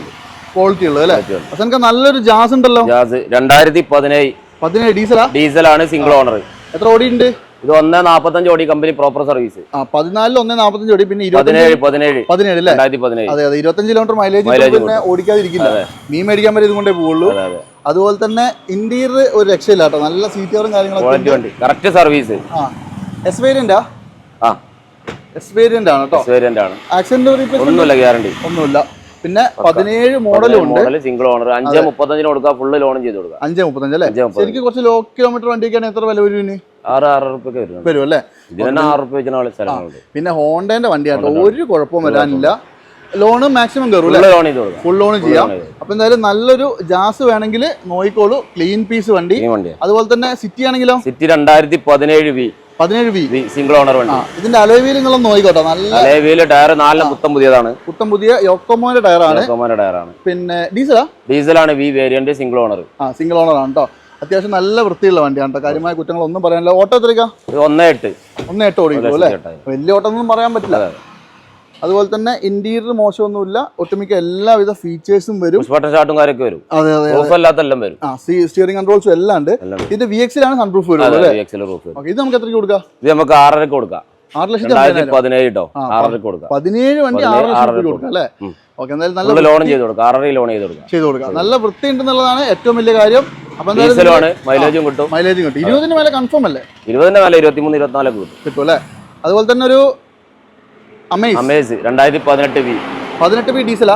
ക്വാളിറ്റി ഉള്ളത് അല്ലേ? എനിക്ക് നല്ലൊരു ജാസ് ഉണ്ടല്ലോ. ജാസ് രണ്ടായിരത്തി പതിനേഴ് പതിനേഴ് ഡീസലാ? ഡീസലാണ് സിംഗിൾ ഓണർ. എത്ര ഓടി ഉണ്ട് ഇത് ഒന്ന് നാപ്പത്തഞ്ച് ഓടി കമ്പനി പ്രോപ്പർ സർവീസ് പതിനാലിൽ ഒന്ന് നാപ്പത്തഞ്ച് ഓടി പിന്നെ പതിനേഴ് പതിനേഴ്. പതിനേഴ് അല്ലേ? അതെ അതെ. ഇരുപത്തഞ്ച് കിലോമീറ്റർ മൈലേജ് പിന്നെ ഓടിക്കാതിരിക്കില്ല. മീൻ മേടിക്കാൻ വരെ ഇതുകൊണ്ടേ പോവുള്ളൂ. അതെ അതെ. അതുപോലെ തന്നെ ഇന്റീരിയർ ഒരു രക്ഷയില്ല കേട്ടോ. നല്ല സീറ്റുകളും കാര്യങ്ങളൊക്കെ കറക്റ്റ് സർവീസ് എസ് വേരിയന്റാ ആ. എസ് വേരിയന്റ് ആണ് കേട്ടോ. വേരിയന്റ് ആണ്. ആക്സിഡന്റ് ഒന്നുമില്ല ഗ്യാരണ്ടി ഒന്നുമില്ല. പിന്നെ പതിനേഴ് മോഡലും ഉണ്ട്. സിംഗിൾ ഓണർ അഞ്ച് മുപ്പത്തഞ്ചിന് കൊടുക്കാം ഫുള്ള് ലോൺ ചെയ്ത് കൊടുക്കാം. അഞ്ച് മുപ്പത്തഞ്ച് അല്ലേ എനിക്ക് ശരിക്കും കുറച്ച് ലോ കിലോമീറ്റർ വണ്ടിക്കാണ് എത്ര വില വരും ആറ് ആറ് റുപ്യൊക്കെ വരും. വരും അല്ലേ? ഇതിന് തന്നെ ആറ് റുപ്യ വെച്ചാൽ സ്ഥലങ്ങളുണ്ട് പിന്നെ ഹോണ്ടേന്റെ വണ്ടിയാട്ടോ. ഒരു കുഴപ്പവും വരാനില്ല ലോണ് മാക്സിമം കയറും ഫുൾ ലോൺ ചെയ്യാം. അപ്പൊ എന്തായാലും നല്ലൊരു ജാസ് വേണമെങ്കിൽ നോയിക്കോളൂ. ക്ലീൻ പീസ് വണ്ടി. അതുപോലെ തന്നെ സിറ്റി ആണെങ്കിലോ? സിറ്റി രണ്ടായിരത്തി പതിനേഴ് വി പതിനേഴ് വി. സിംഗിൾ ഓണർ വണ്ടി. ഇതിന്റെ അലോവീൽ നിങ്ങളൊന്ന് നോയിക്കോട്ടോ നല്ല അലേ വീൽ ടയർ നാലിന് പുത്തം പുതിയതാണ്. പുത്തം പുതിയ യോക്കോമോന്റെ ടയറാണ്. യോക്കോമോന്റെ ടയറാണ്. പിന്നെ ഡീസലാ? ഡീസലാണ് വി വേരിയന്റ് സിംഗിൾ ഓണർ. ആ സിംഗിൾ ഓണർ ആണ് കേട്ടോ അത്യാവശ്യം നല്ല വൃത്തിയുള്ള വണ്ടിയാണ് കേട്ടോ കാര്യമായ കുറ്റങ്ങളൊന്നും പറയാനില്ല. ഓട്ടോ എത്രയ്ക്കാ ഒന്നേ എട്ട്. ഒന്ന് എട്ട് ഓടിക്കുള്ളൂ അല്ലേ? വലിയ ഓട്ടം ഒന്നും പറയാൻ പറ്റില്ല. അതുപോലെ തന്നെ ഇന്റീരിയർ മോശമൊന്നുമില്ല. ഒട്ടുമിക്ക എല്ലാവിധ ഫീച്ചേഴ്സും വരും. ബട്ടൺ ഷാട്ടും കാര്യമൊക്കെ വരും. അതെ അതെ എല്ലാം വരും. ആ സ്റ്റിയറിംഗ് കൺട്രോൾസും എല്ലാം ഉണ്ട്. എല്ലാം ഇത് വി എക്സിലാണ് സൺപ്രൂഫ് വരുന്നത് അതെ അല്ലേ? എക്സൽ റൂഫ് ഓക്കേ ഇത് നമുക്ക് എത്രയ്ക്ക് കൊടുക്കാം? ഇത് നമുക്ക് ആറരക്ക് കൊടുക്കാം. ആറ് ലക്ഷത്തി പതിനേഴ് കേട്ടോ ആറരക്ക് കൊടുക്കാം. പതിനേഴ് വണ്ടി ആറ് പതിനേഴ്, ലക്ഷം കൊടുക്കാം അല്ലേ? ഓക്കേ എന്തായാലും നല്ല ലോൺ ചെയ്ത് കൊടുക്കാം. ആറര ലോൺ ചെയ്ത് കൊടുക്കാം. ചെയ്ത് കൊടുക്കാം. നല്ല വൃത്തി ഉണ്ടെന്നുള്ളതാണ് ഏറ്റവും വലിയ കാര്യം. ഡീസലുമാണ് മൈലേജും കിട്ടും. മൈലേജും കിട്ടും. ഇരുപതിന് മേലെ കൺഫേം അല്ലേ? ഇരുപതിന്റെ മേലെ ഇരുപത്തിമൂന്ന് ഇരുപത്തിനാലൊക്കെ കിട്ടും. കിട്ടും അല്ലേ? അതുപോലെ തന്നെ ഒരു അമേസ്? രണ്ടായിരത്തി പതിനെട്ട് വി. പതിനെട്ട് പി ഡീസലാ?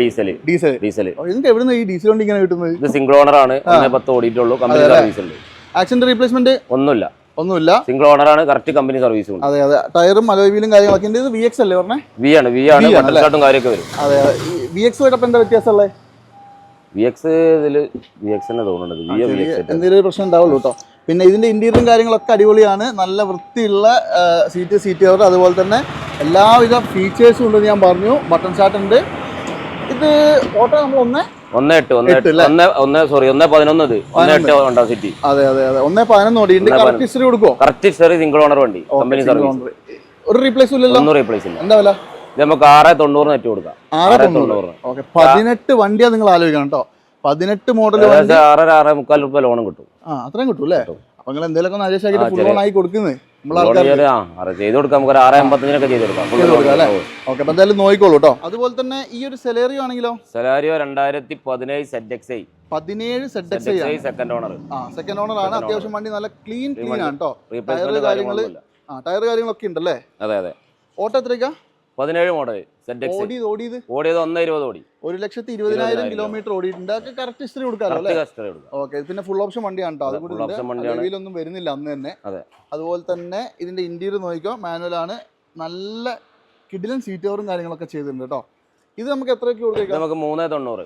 ഡീസൽ. ഡീസൽ ഡീസൽ നിങ്ങൾക്ക് എവിടുന്ന് ഈ ഡീസൽ കൊണ്ട് ഇങ്ങനെ കിട്ടുന്നത്? ഇത് സിംഗിൾ ഓണർ ആണ്. പത്ത് ഓടിയിട്ടുള്ളൂ. കമ്പനി സർവീസ് ഉണ്ട്. ആക്സിഡന്റ് റീപ്ലേസ്മെന്റ് ഒന്നുമില്ല. ഒന്നുമില്ല. സിംഗിൾ ഓണർ ആണ്. കറക്റ്റ് കമ്പനി സർവീസ് അതെ അതെ. ടയറും അലോയിലും കാര്യങ്ങളൊക്കെ ഉണ്ട്. ഇത് വി എക്സ് അല്ലേ പറഞ്ഞേ? വി ആണ് വി ആണ്. ബട്ടർ ഷാട്ടും കാര്യമൊക്കെ വരും. അതെ വി എക്സ് ആയിട്ട് എന്താ വ്യത്യാസം ഉള്ളത് വി എക്സ് ഇതിൽ വി എക്സ് തന്നെ തോന്നുന്നുണ്ട്. വി വി എക്സ് എന്തെങ്കിലും പ്രശ്നം ഉണ്ടാവുള്ളൂ കേട്ടോ. പിന്നെ ഇതിന്റെ ഇന്റീരിയറും കാര്യങ്ങളൊക്കെ അടിപൊളിയാണ്. നല്ല വൃത്തിയുള്ള സീറ്റ് സീറ്റ് കവർ അതുപോലെ തന്നെ എല്ലാവിധ ഫീച്ചേഴ്സും ഉണ്ടെന്ന് ഞാൻ പറഞ്ഞു. ബട്ടൺ ചാറ്റ് ഉണ്ട്. ഇത് ഓട്ടോ നമ്മൾ ഒന്ന് ഒന്നേ എട്ട് ഒന്ന് എട്ട് എട്ട് ഒന്ന് സോറി ഒന്ന് പതിനൊന്ന് ഒന്ന് എട്ട് ഹോണ്ട സിറ്റി അതെ അതെ അതെ. ഒന്നേ പതിനൊന്ന് ഓടിയുണ്ട് കറക്റ്റ് ഹിസ്റ്ററി കൊടുക്കുമോ കറക്റ്റ് ഹിസ്റ്ററി സിംഗിൾ ഓണർ വണ്ടി. കമ്പനി സർവീസ് ഒരു റീപ്ലേസ് ഇല്ലല്ലോ? ഒന്നും റീപ്ലേസ് ഇല്ല. എന്താ വില? നമുക്ക് ആറ് തൊണ്ണൂറ് നെറ്റ് കൊടുക്കാം. ആറ് തൊണ്ണൂറ്. ഓക്കെ പതിനെട്ട് വണ്ടിയാ നിങ്ങൾ ആലോചിക്കണം കേട്ടോ. പതിനെട്ട് മോഡൽ ആറര ആറേ മുക്കാൽ രൂപ ലോണും കിട്ടും. ആ അത്രയും കിട്ടും അല്ലേ. അപ്പൊ നിങ്ങൾ എന്തെങ്കിലുമൊക്കെ ഒന്ന് അഡ്ജസ്റ്റ് ഫുൾ ഓൺ ആയി കൊടുക്കുന്നത് നമ്മൾ ലോൺ ചെയ്ത് ആ ആറ് കൊടുക്കാം നമുക്ക് ആറ് ചെയ്ത് കൊടുക്കാം? ഓക്കെ അപ്പൊ എന്തായാലും നോക്കിക്കോളൂ കേട്ടോ അതുപോലെ തന്നെ ഈ ഒരു സെലേറിയോ ആണെങ്കിലോ? സെലാരിയോ രണ്ടായിരത്തി പതിനേഴ് സെറ്റ് എക്സ് ഐ പതിനേഴ് Z X set X I second owner ആ സെക്കൻഡ് ഓണർ ആണ്. അത്യാവശ്യം വണ്ടി നല്ല ക്ലീൻ ക്ലീൻ ആണ് കേട്ടോ കാര്യങ്ങൾ കാര്യങ്ങളൊന്നുമില്ല. ആ ടയർ കാര്യങ്ങളൊക്കെ ഉണ്ടല്ലേ? അതെ അതെ. ഓട്ടോ എത്രയ്ക്കാ? പതിനേഴ് മോഡൽ ഓടിയത് ഓടിയത്? ഓടിയത് ഒന്ന് ഇരുപത് ഓടി. ഒരു ലക്ഷത്തി ഇരുപതിനായിരം കിലോമീറ്റർ ഓടിയിട്ടുണ്ട്. അതൊക്കെ കറക്റ്റ് ഹിസ്റ്ററി കൊടുക്കാമല്ലോ കറക്റ്റ് അല്ലേ? കസ്റ്റഡി കൊടുക്കാം. ഓക്കെ പിന്നെ ഫുൾ ഓപ്ഷൻ വണ്ടിയാണ് കേട്ടോ അതെ, അതുകൂടി റിവ്യൂലൊന്നും വരുന്നില്ല അന്ന് തന്നെ. അതെ. അതുപോലെ തന്നെ ഇതിന്റെ ഇന്റീരിയർ നോക്കിക്കോ. മാനുവൽ ആണ്. നല്ല കിഡിലൻ സീറ്റ് കവറും കാര്യങ്ങളൊക്കെ ചെയ്തിട്ടുണ്ട് കേട്ടോ ഇത് നമുക്ക് എത്രയൊക്കെ കൊടുക്കാം നമുക്ക് മൂന്ന് തൊണ്ണൂറ്.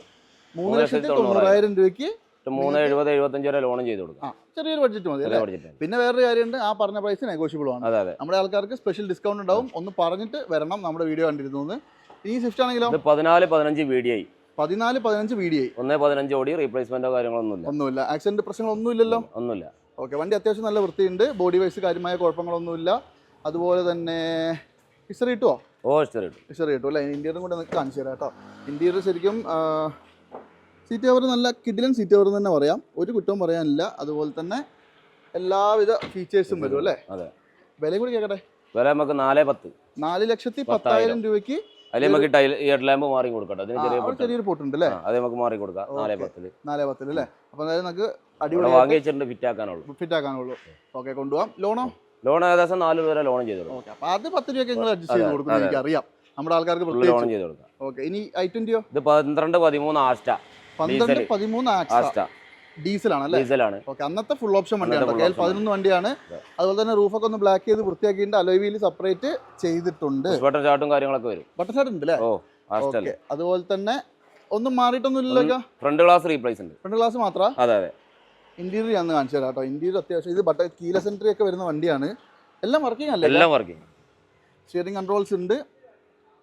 മൂന്ന് ലക്ഷത്തി തൊണ്ണൂറായിരം. രൂപയ്ക്ക് മൂന്ന് എഴുപത് എഴുപത്തഞ്ച് വരെ ലോണും ചെയ്ത് കൊടുക്കാം. ചെറിയൊരു ബഡ്ജറ്റ് മതി അല്ലേ? പിന്നെ വേറൊരു കാര്യമുണ്ട് ആ പറഞ്ഞ പ്രൈസ് നെഗോഷ്യബിൾ ആണ്. അതെ അതെ. നമ്മുടെ ആൾക്കാർക്ക് സ്പെഷ്യൽ ഡിസ്കൗണ്ട് ഉണ്ടാവും. ഒന്ന് പറഞ്ഞിട്ട് വരണം നമ്മുടെ വീഡിയോ കണ്ടിരുന്നു ഈ സ്വിഫ്റ്റ് ആണെങ്കിലും? പതിനാല് പതിനഞ്ച് വീഡിയോ പതിനാല് പതിനഞ്ച് വീഡിയോ ഒന്ന് പതിനഞ്ച് ഓടി റീപ്ലേസ്മെന്റോ കാര്യങ്ങളൊന്നുമില്ല ഒന്നുമില്ല. ആക്സിഡന്റ് പ്രശ്നങ്ങളൊന്നും ഇല്ലല്ലോ? ഒന്നുമില്ല. ഓക്കെ വണ്ടി അത്യാവശ്യം നല്ല വൃത്തിയുണ്ട്. ബോഡി വൈസ് കാര്യമായ കുഴപ്പങ്ങളൊന്നുമില്ല അതുപോലെ തന്നെ ഹിസ്റ്ററി കിട്ടുമോ ഓ ശരി ഹിസ്റ്ററി കിട്ടും അല്ലേ? ഇന്റീരിയറും കൂടെ നിങ്ങൾക്ക് കാണിച്ചു തരാം കേട്ടോ. ഇന്റീരിയർ ശരിക്കും സീറ്റ് കവർ നല്ല കിഡിലൻ സീറ്റ് കവർ തന്നെ പറയാം. ഒരു കുറ്റവും പറയാനില്ല. അതുപോലെ തന്നെ എല്ലാവിധ ഫീച്ചേഴ്സും വരും അല്ലേ? അതെ. വിലയും കൂടി കേൾക്കട്ടെ? വില നമുക്ക് നാല് പത്ത്. നാല് ലക്ഷത്തി പത്തായിരം. രൂപയ്ക്ക് അതിൽ നമുക്ക് ഇയർ ലാമ്പ് മാറി കൊടുക്കട്ടെ. അതിന് ചെറിയ ചെറിയൊരു പോട്ടുണ്ട് അല്ലേ? അത് നമുക്ക് മാറി കൊടുക്കാം. നാല്. പത്തിൽ. നാല് പത്തിൽ അല്ലേ? അപ്പൊ എന്തായാലും നമുക്ക് അടിപൊളി വാങ്ങി വെച്ചിട്ടുണ്ട് ഫിറ്റ് ആക്കാനുള്ളൂ. ഫിറ്റ് ആക്കാനുള്ളൂ. ഓക്കെ കൊണ്ടുപോകാം ലോണോ ലോൺ ഏകദേശം നാല് വരെ ലോൺ ചെയ്ത് കൊടുക്കാം ഓക്കെ അപ്പൊ അത് പത്ത് രൂപയ്ക്ക് നിങ്ങൾ അഡ്ജസ്റ്റ് ചെയ്ത് അതെ, കൊടുക്കുന്നത് എനിക്ക് അറിയാം നമ്മുടെ ആൾക്കാർക്ക് ലോൺ ചെയ്ത് കൊടുക്കാം. ഓക്കെ ഇനി ഐ ട്വന്റിയോ ഇത് പന്ത്രണ്ട് പതിമൂന്ന് ആസ്റ്റ. പന്ത്രണ്ട്. പതിമൂന്ന് ആക്സ. ആസ്റ്റ ഡീസൽ ഡീസലാണ്. ഓക്കെ അന്നത്തെ ഫുൾ ഓപ്ഷൻ വണ്ടിയാണ്. പതിനൊന്ന് വണ്ടിയാണ്. അതുപോലെ തന്നെ റൂഫൊക്കെ ഒന്ന് ബ്ലാക്ക് ചെയ്ത് വൃത്തിയാക്കിയിട്ട് അലോയ് വീൽ സെപ്പറേറ്റ് ചെയ്തിട്ടുണ്ട്. ബട്ടർ ചാട്ടും കാര്യങ്ങളൊക്കെ വരും. ബട്ടർ ചാട്ട് ഉണ്ട് അല്ലേ ഓ ഓക്കെ അതുപോലെ തന്നെ ഒന്നും മാറിയിട്ടൊന്നും ഇല്ലല്ലോ ഫ്രണ്ട് ഗ്ലാസ് റീപ്ലേസ് ഉണ്ട്. ഫ്രണ്ട് ഗ്ലാസ് മാത്രം? അതെ അതെ. ഇന്റീരിയർ ഞാൻ കാണിച്ചു തരാം കേട്ടോ ഇന്റീരിയർ അത്യാവശ്യം. ഇത് ബട്ടർ കീല സെൻട്രി ഒക്കെ വരുന്ന വണ്ടിയാണ്. എല്ലാം വർക്കിംഗ് അല്ലേ? എല്ലാം വർക്കിംഗ് സ്റ്റിയറിംഗ് കൺട്രോൾസ് ഉണ്ട്.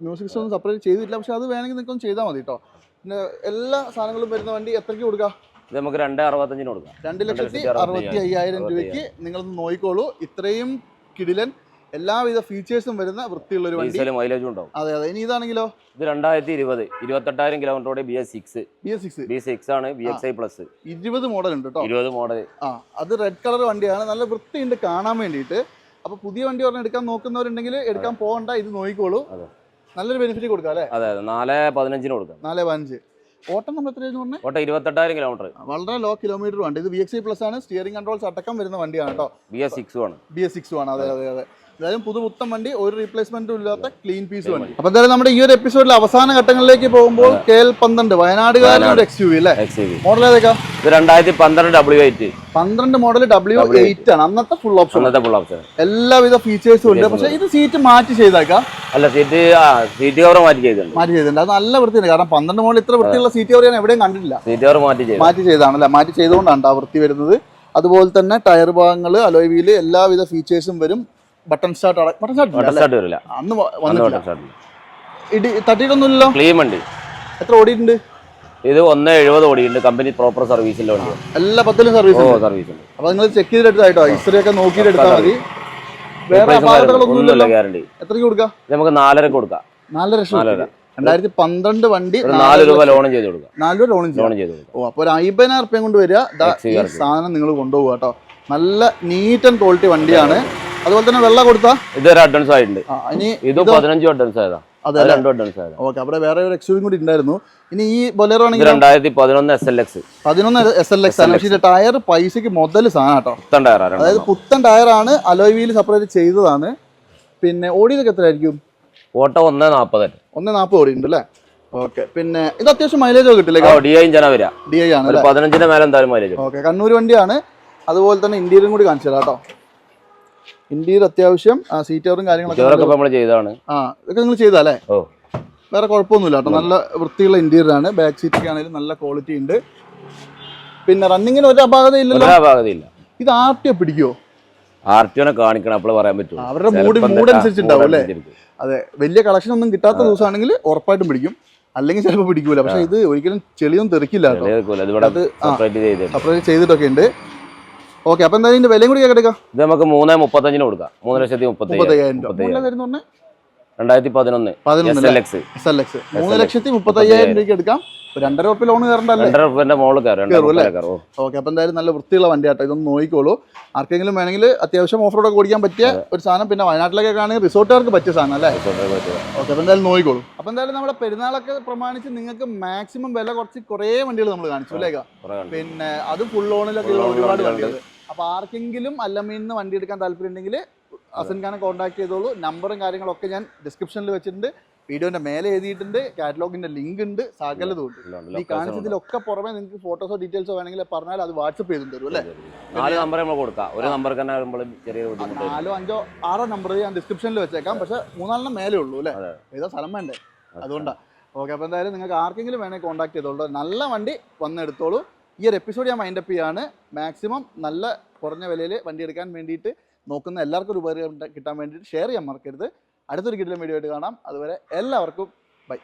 മ്യൂസിക് സിസ്റ്റം സെപ്പറേറ്റ് ചെയ്തിട്ടില്ല. പക്ഷെ അത് വേണമെങ്കിൽ നിങ്ങൾക്ക് ചെയ്താൽ മതി കേട്ടോ പിന്നെ എല്ലാ സാധനങ്ങളും വരുന്ന വണ്ടി എത്രയ്ക്ക് കൊടുക്കാം? ഇത് നമുക്ക് രണ്ട് അറുപത്തഞ്ചിന് കൊടുക്കാം. രണ്ട് ലക്ഷത്തി അറുപത്തി അയ്യായിരം രൂപയ്ക്ക് നിങ്ങളൊന്ന് നോക്കിക്കോളൂ. ഇത്രയും കിടിലൻ എല്ലാവിധ ഫീച്ചേഴ്സും വരുന്ന വൃത്തിയുള്ള ഒരു വണ്ടി മൈലേജും ഉണ്ടാവും. അതെ അതെ. ഇനി ഇതാണെങ്കിലോ? ഇത് രണ്ടായിരത്തി ഇരുപത് ഇരുപത്തെട്ടായിരം കിലോമീറ്ററോടെ B S six B S six B six ആണ് ബി എക്സ് ഐ പ്ലസ് ഇരുപത് മോഡൽ ഉണ്ട് കേട്ടോ ഇരുപത് മോഡൽ ആ അത് റെഡ് കളർ വണ്ടിയാണ്. നല്ല വൃത്തിയുണ്ട് കാണാൻ വേണ്ടിയിട്ട്. അപ്പൊ പുതിയ വണ്ടി പറഞ്ഞ് എടുക്കാൻ നോക്കുന്നവരുണ്ടെങ്കിൽ എടുക്കാൻ പോകണ്ട ഇത് നോക്കിക്കോളൂ. നല്ലൊരു ബെനിഫിറ്റ് കൊടുക്കാം അല്ലേ? അതെ അതെ. നാല് പതിനഞ്ചിന് കൊടുക്കാം. നാല് പതിനഞ്ച്. ഓട്ടം നമ്മൾ എത്രയെന്ന് പറഞ്ഞാൽ ഓട്ടോ ഇരുപത്തെട്ടായിരം കിലോമീറ്റർ വളരെ ലോ കിലോമീറ്റർ ഉണ്ട് ഇത് വി എക്സ് സി പ്ലസ് ആണ്. സ്റ്റിയറിംഗ് കൺട്രോൾസ് അടക്കം വരുന്ന വണ്ടിയാണ് കേട്ടോ. ബി എസ് സിക്സ് ആണ് ബി എസ് സിക്സ് ആണ് അതെ അതെ അതെ. എന്തായാലും പുതുപുത്തൻ വണ്ടി ഒരു റീപ്ലേസ്മെന്റും ഇല്ലാത്ത ക്ലീൻ പീസ് വണ്ടി. അപ്പൊ എന്തായാലും നമ്മുടെ ഈ ഒരു എപ്പിസോഡിൽ അവസാന ഘട്ടങ്ങളിലേക്ക് പോകുമ്പോൾ കെ എൽ പന്ത്രണ്ട് വയനാട്. ഒരു എക്സ് യു വി അല്ലേ മോഡൽ ഏതൊക്കെ? രണ്ടായിരത്തി പന്ത്രണ്ട് ഡബ്ല്യു എയ്റ്റ് പന്ത്രണ്ട് മോഡൽ ഡബ്ല്യു എയ്റ്റ് ആണ്. അന്നത്തെ ഫുൾ ഓപ്ഷൻ അന്നത്തെ ഫുൾ ഓപ്ഷൻ എല്ലാവിധ ഫീച്ചേഴ്സും ഉണ്ട്. പക്ഷെ ഇത് സീറ്റ് മാറ്റി ചെയ്തേക്കാം. അല്ല സീറ്റ് സീറ്റ് കവർ മാറ്റി ചെയ്തിട്ടുണ്ട്. മാറ്റി ചെയ്തിട്ടുണ്ട്. അത് നല്ല വൃത്തിയാണ് കാരണം പന്ത്രണ്ട് മോഡൽ ഇത്ര വൃത്തിയുള്ള സീറ്റ് കവർ ഞാൻ എവിടെയും കണ്ടിട്ടില്ല. സീറ്റ് കവർ മാറ്റി ചെയ്തു. മാറ്റി ചെയ്താണല്ലേ മാറ്റി ചെയ്തുകൊണ്ടാണ് ആ വൃത്തി വരുന്നത്. അതുപോലെ തന്നെ ടയർ ഭാഗങ്ങൾ അലോയ് വീൽ എല്ലാവിധ ഫീച്ചേഴ്സും വരും. ബട്ടൺ സ്റ്റാർട്ട് ബട്ടൺ സ്റ്റാർട്ട് വരില്ല. അന്ന് വന്നിട്ടില്ല. ഇടി തട്ടിയിട്ടൊന്നുമില്ലല്ലോ? ക്ലീൻ വണ്ടി എത്ര ഓടിയിട്ടുണ്ട്? ഇത് ഒന്ന് എഴുപത് ഓടിയുണ്ട് കമ്പനി പ്രോപ്പർ സർവീസിന്റെ വണ്ടി എല്ലാ പത്തിലും സർവീസ് ഉണ്ട്. സർവീസ് ഉണ്ട്. അപ്പൊ നിങ്ങൾ ചെക്ക് ചെയ്തെടുത്തായിട്ടോ ഹിസ്റ്ററി ഒക്കെ നോക്കിയിട്ട് എടുത്താൽ മതി. വേറെ Replacement അപാകതകളൊന്നും ഒന്നുമില്ല ഇല്ലല്ലോ ഗ്യാരണ്ടി എത്രയ്ക്ക് കൊടുക്കാം? നമുക്ക് നാലര കൊടുക്കാം. നാലര ലക്ഷം നാലര. രണ്ടായിരത്തി പന്ത്രണ്ട് വണ്ടി നാല് രൂപ. ലോണും ചെയ്ത് കൊടുക്കാം. നാല് രൂപ ചെയ്യും ലോൺ ചെയ്ത് ഓ അപ്പോൾ ഒരു അയ്പതിനായിരം റുപ്യം കൊണ്ട് വരിക. സാധനം നിങ്ങൾ കൊണ്ടുപോകുക കേട്ടോ. നല്ല നീറ്റ് ആൻഡ് ക്വാളിറ്റി വണ്ടിയാണ്. അതുപോലെ തന്നെ വെള്ളം കൊടുത്താ? ഇതൊരു അഡ്വാൻസ് ആയിട്ടുണ്ട്. ഇനി ഇത് പതിനഞ്ചും അഡ്വാൻസ് ആയതാ. അതെ രണ്ടും അഡ്വാൻസ് ആയതാ. ഓക്കെ അവിടെ വേറെ ഒരു എക്സ്യൂവും കൂടി ഉണ്ടായിരുന്നു. ഇനി ഈ ബൊലേറോ ആണെങ്കിൽ രണ്ടായിരത്തി പതിനൊന്ന് എസ് എൽ എക്സ് പതിനൊന്ന് എസ് എൽ എക്സ് ആണ്. പക്ഷേ ടയർ പൈസക്ക് മുതൽ സാധനം കേട്ടോ. പുത്തൻ അതായത് പുത്തൻ ടയറാണ്. അലോയ് വീൽ സെപ്പറേറ്റ് ചെയ്തതാണ്. പിന്നെ ഓടിയതൊക്കെ എത്രയായിരിക്കും? ഓട്ടോ ഒന്ന് നാപ്പത്. ഒന്ന് നാൽപ്പത് ഓടി അല്ലേ? ഓക്കെ പിന്നെ ഇത് അത്യാവശ്യം മൈലേജ് ഒക്കെ കിട്ടില്ലേ ഡി ഐ ജന വരിക. ഡി ഐ ആണ് പതിനഞ്ചിന്റെ മേലെ എന്തായാലും മൈലേജ് ഓക്കെ കണ്ണൂർ വണ്ടിയാണ്. അതുപോലെ തന്നെ ഇന്ത്യയിലും കൂടി കാണിച്ചു തരാം കേട്ടോ. ഇന്റീരിയർ അത്യാവശ്യം സീറ്ററും കാര്യങ്ങളൊക്കെ ചെയ്തതാണ്. ആ ഇതൊക്കെ നിങ്ങൾ ചെയ്താലേ വേറെ കുഴപ്പമൊന്നുമില്ല കേട്ടോ. നല്ല വൃത്തിയുള്ള ഇന്റീരിയർ ആണ്. ബാക്ക് സീറ്റൊക്കെ ആണെങ്കിലും നല്ല ക്വാളിറ്റി ഉണ്ട്. പിന്നെ റണ്ണിങ്ങിന് ഒരു അപാകത ഇല്ലല്ലോ? അപാകതയില്ല ഇത് ആർ ടി പിടിക്കുമോ ആർ ടി കാണിക്കണം അപ്പോൾ പറയാൻ പറ്റും അവരുടെ മൂഡ് മൂഡ് അനുസരിച്ചുണ്ടാവും അല്ലേ? അതെ വലിയ കളക്ഷൻ ഒന്നും കിട്ടാത്ത ദിവസമാണെങ്കിൽ ഉറപ്പായിട്ടും പിടിക്കും. അല്ലെങ്കിൽ ചിലപ്പോൾ പിടിക്കൂല. പക്ഷെ ഇത് ഒരിക്കലും ചെളിയൊന്നും തെറിക്കില്ല സെപ്പറേറ്റ് ചെയ്തിട്ടൊക്കെ ഉണ്ട്. ഓക്കെ അപ്പൊ എന്തായാലും ഇതിന്റെ വിലയും കൂടി കേട്ടെടുക്കാം ഇത് നമുക്ക് മൂന്ന് മുപ്പത്തഞ്ചിന് കൊടുക്കാം. മൂന്ന് ലക്ഷത്തി മുപ്പത്തി മുപ്പത്തയ്യായിരം രണ്ടായിരത്തി പതിനൊന്ന്. മൂന്ന് ലക്ഷത്തി രൂപയ്ക്ക് എടുക്കാം. ഒരു രണ്ടര ഉറുപ്പ് ലോൺ കയറണ്ടല്ലേ? രണ്ടര റുപ്യന്റെ മോൾ കയറും. ഓക്കെ അപ്പൊ എന്തായാലും നല്ല വൃത്തിയുള്ള വണ്ടി ആട്ടോ ഇതൊന്ന് നോക്കിക്കോളൂ. ആർക്കെങ്കിലും വേണമെങ്കിൽ അത്യാവശ്യം ഓഫ് റോഡൊക്കെ ഓടിക്കാൻ പറ്റിയ ഒരു സാധനം. പിന്നെ വയനാട്ടിലൊക്കെ ആണെങ്കിൽ റിസോർട്ടുകാർക്ക് പറ്റിയ സാധനം അല്ലേ. ഓക്കെ അപ്പൊ എന്തായാലും നോക്കിക്കോളൂ. അപ്പൊ എന്തായാലും നമ്മുടെ പെരുന്നാളൊക്കെ പ്രമാണിച്ച് നിങ്ങൾക്ക് മാക്സിമം വില കുറച്ച് കുറേ വണ്ടികൾ നമ്മൾ കാണിച്ചു അല്ലേ. പിന്നെ അത് ഫുൾ ഉള്ള Full ഒരുപാട് വണ്ടികൾ. അപ്പൊ ആർക്കെങ്കിലും അല്ലമ്മയിൽ നിന്ന് വണ്ടി എടുക്കാൻ താല്പര്യം ഉണ്ടെങ്കിൽ അസൻ ഖാനെ കോൺടാക്ട് ചെയ്തോളൂ നമ്പറും കാര്യങ്ങളൊക്കെ ഞാൻ ഡിസ്ക്രിപ്ഷനിൽ വെച്ചിട്ടുണ്ട്. വീഡിയോന്റെ മേലെ എഴുതിയിട്ടുണ്ട്. കാറ്റലോഗിന്റെ ലിങ്ക് ഉണ്ട്. സകലതും ഉണ്ട്. ഈ. കാണിച്ചതിലൊക്കെ പുറമെ നിങ്ങൾക്ക് ഫോട്ടോസോ ഡീറ്റെയിൽസോ വേണമെങ്കിൽ പറഞ്ഞാൽ അത് വാട്സപ്പ് ചെയ്തു തരും അല്ലേ? നാല് നമ്പർ നമ്മൾ കൊടുക്കാം. ഒരു നമ്പർ ചെറിയ. നാലോ അഞ്ചോ ആറോ നമ്പർ ഞാൻ ഡിസ്ക്രിപ്ഷനിൽ വെച്ചേക്കാം. പക്ഷെ മൂന്നാലെണ്ണം മേലേ ഉള്ളൂ അല്ലേ? ഏതാ ഏതോ സ്ഥലം വേണ്ടേ? അതുകൊണ്ടാണ് ഓക്കെ അപ്പോൾ എന്തായാലും നിങ്ങൾക്ക് ആർക്കെങ്കിലും വേണമെങ്കിൽ കോൺടാക്ട് ചെയ്തോളൂ. നല്ല വണ്ടി വന്നെടുത്തോളൂ. ഈ ഒരു എപ്പിസോഡ് ഞാൻ മൈൻഡപ്പ് ചെയ്യാണ്. മാക്സിമം നല്ല കുറഞ്ഞ വിലയിൽ വണ്ടി എടുക്കാൻ വേണ്ടിയിട്ട് നോക്കുന്ന എല്ലാവർക്കും ഒരു ഉപകാരം കിട്ടാൻ വേണ്ടിയിട്ട് ഷെയർ ചെയ്യാൻ മറക്കരുത്. അടുത്തൊരു കിട്ടിയ വീഡിയോ ആയിട്ട് കാണാം. അതുവരെ എല്ലാവർക്കും ബൈ